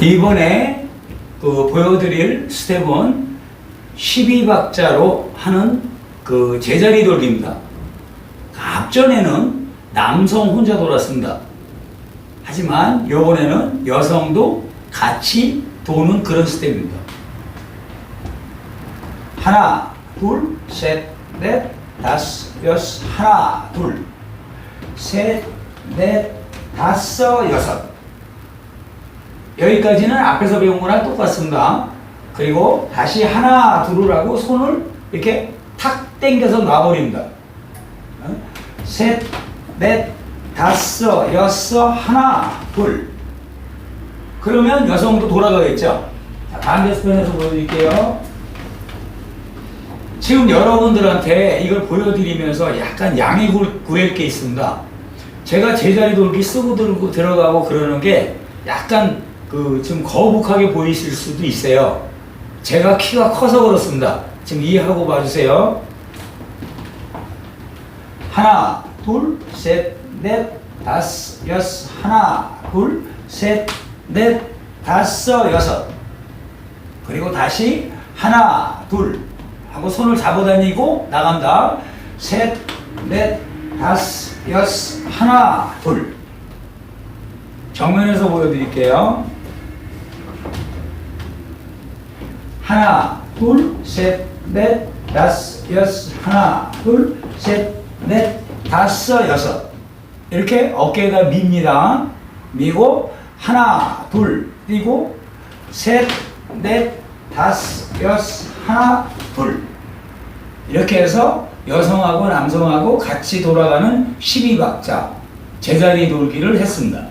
이번에 그 보여드릴 스텝은 12박자로 하는 그 제자리 돌기입니다. 앞전에는 남성 혼자 돌았습니다. 하지만 이번에는 여성도 같이 도는 그런 스텝입니다. 하나, 둘, 셋, 넷, 다섯, 여섯, 하나, 둘, 셋, 넷, 다섯, 여섯. 여기까지는 앞에서 배운 거랑 똑같습니다. 그리고 다시 하나, 둘을 하고 손을 이렇게 탁 당겨서 놔버립니다. 어? 셋, 넷, 다섯, 여섯, 하나, 둘. 그러면 여성도 돌아가겠죠? 자, 연습편에서 보여드릴게요. 지금 여러분들한테 이걸 보여드리면서 약간 양해 구- 구할 게 있습니다. 제가 제자리 돌기 쓰고 들고 들어가고 그러는 게 약간 그 좀 거북하게 보이실 수도 있어요. 제가 키가 커서 그렇습니다. 지금 이해하고 봐주세요. 하나, 둘, 셋, 넷, 다섯, 여섯, 하나, 둘, 셋, 넷, 다섯, 여섯. 그리고 다시 하나, 둘 하고 손을 잡아 다니고 나간다. 셋, 넷, 다섯, 여섯, 하나, 둘. 정면에서 보여드릴게요. 하나, 둘, 셋, 넷, 다섯, 여섯, 하나, 둘, 셋, 넷, 다섯, 여섯. 이렇게 어깨에다 밉니다. 미고 하나, 둘, 뛰고 셋, 넷, 다섯, 여섯, 하나, 둘. 이렇게 해서 여성하고 남성하고 같이 돌아가는 12박자 제자리 돌기를 했습니다.